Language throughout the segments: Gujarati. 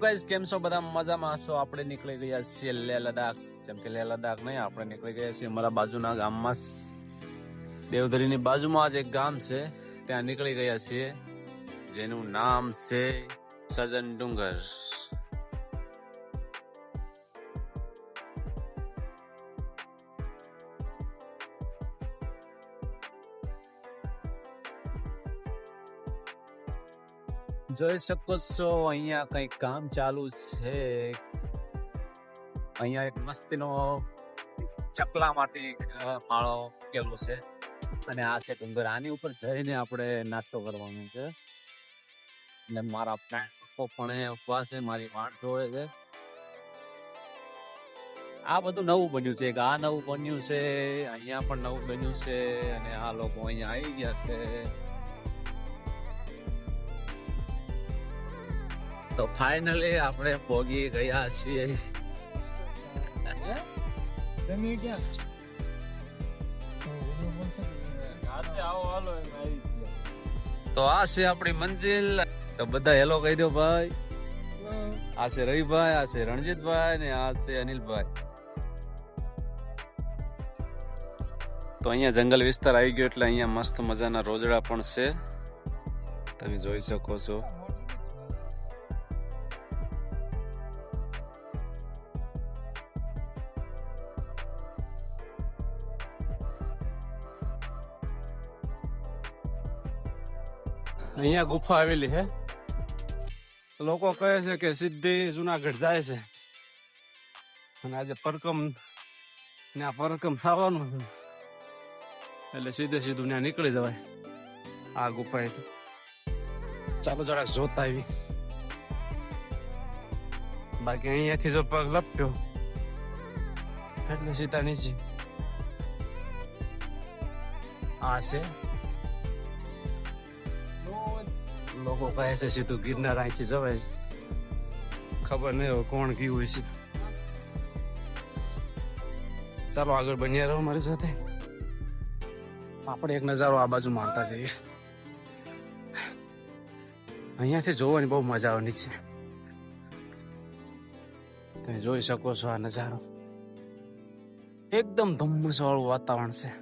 ગાઈસ કેમ છો? બધા મજામાં? હશો આપણે નીકળી ગયા છીએ લેહ લદાખ જેમ કે લેહ લદાખ નહીં, આપણે નીકળી ગયા છીએ અમારા બાજુના ગામમાં. દેવધરીની બાજુમાં જ એક ગામ છે. ત્યાં નીકળી ગયા છીએ. જેનું નામ છે સજન ડુંગર. જોઈ શકો છો, અહીંયા કંઈક કામ ચાલુ છે. અહીંયા એક મસ્તીનો ચકલા માટે માળો કેલો છે. અને આ છે ડુંગર. આની ઉપર જઈને આપણે નાસ્તો કરવાનો છે. ને મારા પણ એ ઉપવાસ છે, મારી વાટ જોવે છે. આ બધું નવું બન્યું છે આ નવું બન્યું છે, અહીંયા પણ નવું બન્યું છે, અને આ લોકો અહીંયા આવી ગયા છે. તો ફાઇનલી આપણે પોગી ગયા છીએ. તો આ છે આપણી મંજિલ. તો બધા હેલો કહી દો ભાઈ. આ છે રવિભાઈ આ છે રણજીતભાઈ ને આ છે અનિલભાઈ. તો અહીંયા જંગલ વિસ્તાર આવી ગયો એટલે અહીંયા મસ્ત મજાના રોજડા પણ છે. તમે જોઈ શકો છો. અહીંયા ગુફા આવેલી છે લોકો કહે છે કે સીધી જુનાગઢ જાય છે. અને આજે પરકમ આ પરકમ થવાનું એટલે સીધે સીધું ત્યાં નીકળી જવાય. આ ગુફા ચાલો જરાક જોતા આવી બાકી અહીંયાથી જો પગ લપટ્યો, એટલે સીધા નીચે. આ છે લોકો કહે છે, સીધું ગિરનાર અહીંથી જવાય છે. ખબર નહીં હવે કોણ હોય છે. ચાલો આગળ બન્યા રહો મારી સાથે. આપણે એક નજારો આ બાજુ મારતા જઈએ. અહીંયાથી જોવાની બહુ મજા આવવાની છે. તમે જોઈ શકો છો આ નજારો. એકદમ ધુમ્મસ વાતાવરણ છે.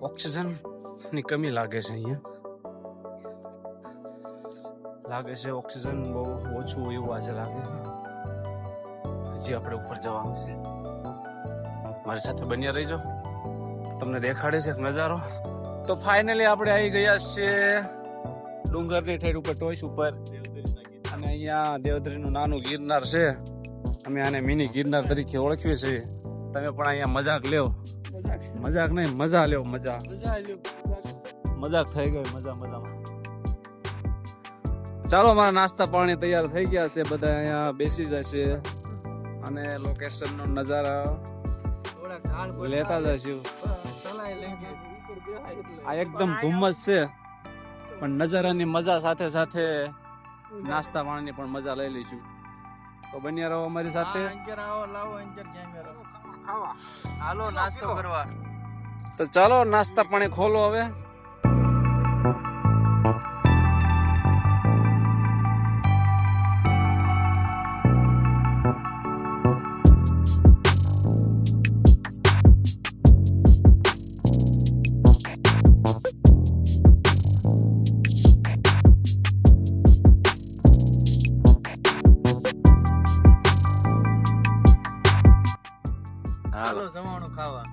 ઓક્સિજનની કમી લાગે છે અહીંયા. લાગે છે ઓક્સિજન બહુ ઓછું એવું આજે લાગે. છે હજી આપણે ઉપર જવાનું છે. મારી સાથે બન્યા રહીજો. તમને દેખાડે છે નજારો. તો ફાઇનલી આપણે આવી ગયા છીએ ડુંગરની ઠેર ઉપર ટોચ ઉપર. અને અહીંયા દેવદ્રીનું નાનું ગિરનાર છે. અમે આને મિની ગિરનાર તરીકે ઓળખીએ છીએ. તમે પણ અહીંયા મજાક લ્યો. મજાક નહીં મજા લેવો મજા. મજાક થઈ ગઈ મજા મજામાં. ચાલો મારા નાસ્તા પાણી તૈયાર થઈ ગયા છે બધા અહીંયા બેસી જાય છે અને લોકેશન નો નજારા લેતા જઈશું આ એકદમ ધુમ્મસ છે. પણ નજારાની મજા સાથે સાથે નાસ્તા પાણીની પણ મજા લઈ લઈશું. તો બન્યા રહો અમારી સાથે. હાલો નાસ્તો કરવા. તો ચાલો નાસ્તા પાણી ખોલો હવે. હાલો જમવાનું ખાવા.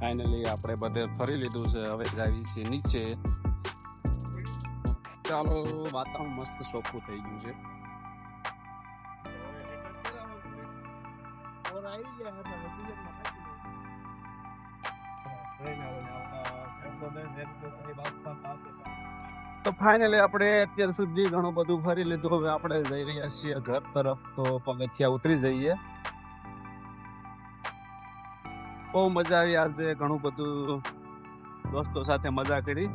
ફાઇનલી આપણે બધે ફરી લીધું છે. હવે જાવી છીએ નીચે. ચાલો વાતાવરણ મસ્ત ચોખ્ખું થઈ ગયું છે. તો ફાઇનલી આપણે અત્યાર સુધી ઘણું બધું ફરી લીધું. હવે આપણે જઈ રહ્યા છીએ ઘર તરફ. તો પગથિયા ઉતરી જઈએ. બહુ મજા આવી આજે ઘણું બધું. દોસ્તો સાથે મજા કરી.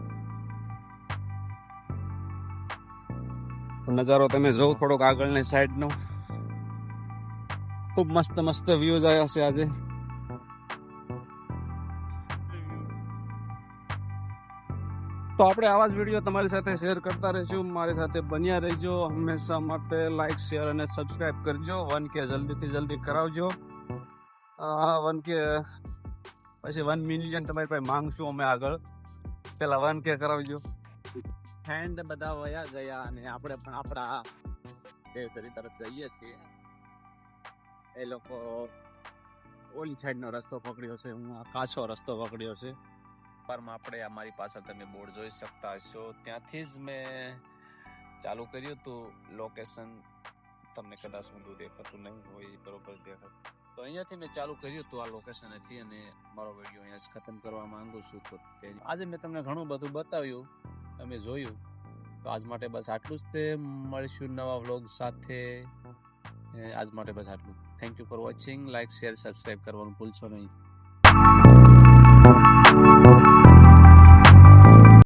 નજારો તમે જોવો થોડોક આગળની સાઈડનો ખૂબ મસ્ત મસ્ત વ્યૂઝ આવ્યા છે આજે. તો આપણે આવા જ વીડિયો તમારી સાથે શેર કરતા રહીશું. મારી સાથે બન્યા રહેજો. હંમેશા માટે લાઈક શેર અને સબસ્ક્રાઇબ કરજો. વન કે જલ્દીથી જલ્દી કરાવજો. વન કે પછી વન મિલિયન તમારી પાસે માંગશું અમે આગળ. પેલા વન કે કરાવજો. ફ્રેન્ડ બધા વયા ગયા અને આપણે પણ આપણા દેવતરી તરફ જઈએ છીએ. એ લોકો ઓલી સાઈડનો રસ્તો પકડ્યો છે હું આ કાચો રસ્તો પકડ્યો છે. વારમાં આપણે અમારી પાછળ તમે બોર્ડ જોઈ શકતા હશો. ત્યાંથી જ મેં ચાલુ કર્યું હતું. લોકેશન તમને કદાચ ઊંધું દેખાતું નહીં હોય એ બરોબર દેખાતું. તો અહીંયાથી મેં ચાલુ કર્યું હતું આ લોકેશનેથી અને મારો વીડિયો અહીંયા જ ખતમ કરવા માંગુ છું તો આજે મેં તમને ઘણું બધું બતાવ્યું, તમે જોયું. તો આજ માટે બસ આટલું જ તે. મળીશું નવા વ્લોગ સાથે. આજ માટે બસ આટલું. Thank you for watching like share subscribe કરવાનું ભૂલશો નહીં.